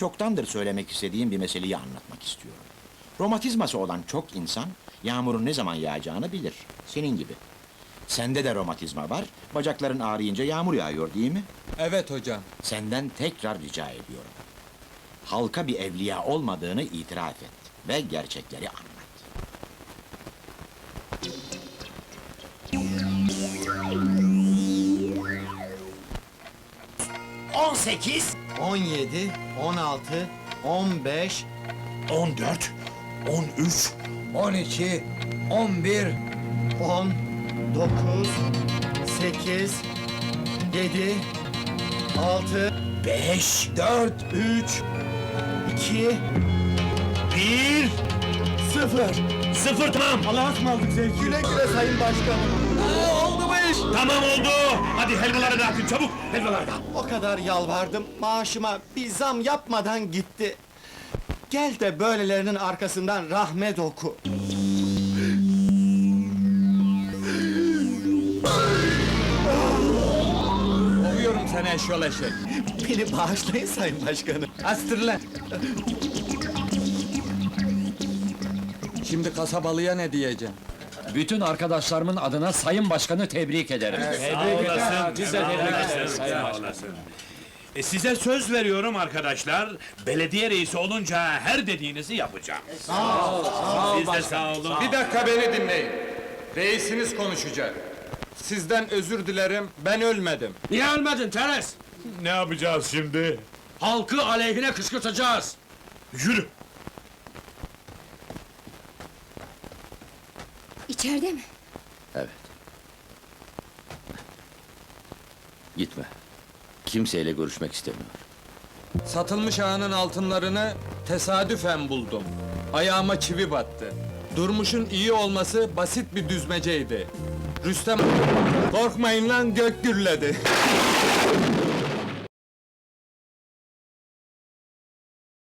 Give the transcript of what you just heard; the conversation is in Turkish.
Çoktandır söylemek istediğim bir meseleyi anlatmak istiyorum. Romatizması olan çok insan, yağmurun ne zaman yağacağını bilir. Senin gibi. Sende de romatizma var, bacakların ağrıyınca yağmur yağıyor değil mi? Evet hocam. Senden tekrar rica ediyorum. Halka bir evliya olmadığını itiraf et ve gerçekleri anlat. On sekiz, 17, 16, 15, 14, 13, 12, 11, 10, 9, 8, 7, 6, 5, 4, 3, 2, 1, 0. sıfır tamam. Allah'a ısmarladık Zevki. Güle güle Sayın Başkanım. Tamam oldu. Hadi helvaları dağıtın çabuk. Helvaları dağıt. O kadar yalvardım, maaşıma bir zam yapmadan gitti. Gel de böylelerinin arkasından rahmet oku. Kovuyorum seni eşyol eşek. Beni bağışlayın Sayın Başkanım. Astır lan! Şimdi kasabalıya ne diyeceğim? Bütün arkadaşlarımın adına Sayın Başkanı tebrik ederim. Sağ olasın. Biz de tebrik Sağ olasın. E, size söz veriyorum arkadaşlar. Belediye reisi olunca her dediğinizi yapacağım. Sağ ol. Siz de sağ olun. Bir dakika beni dinleyin. Reisiniz konuşacak. Sizden özür dilerim, ben ölmedim. Niye ölmedin Teres? Ne yapacağız şimdi? Halkı aleyhine kışkırtacağız. Yürü. İçeride mi? Evet. Gitme. Kimseyle görüşmek istemiyor. Satılmış ağanın altınlarını tesadüfen buldum. Ayağıma çivi battı. Durmuş'un iyi olması basit bir düzmeceydi. Rüstem... Korkmayın lan gök gürledi.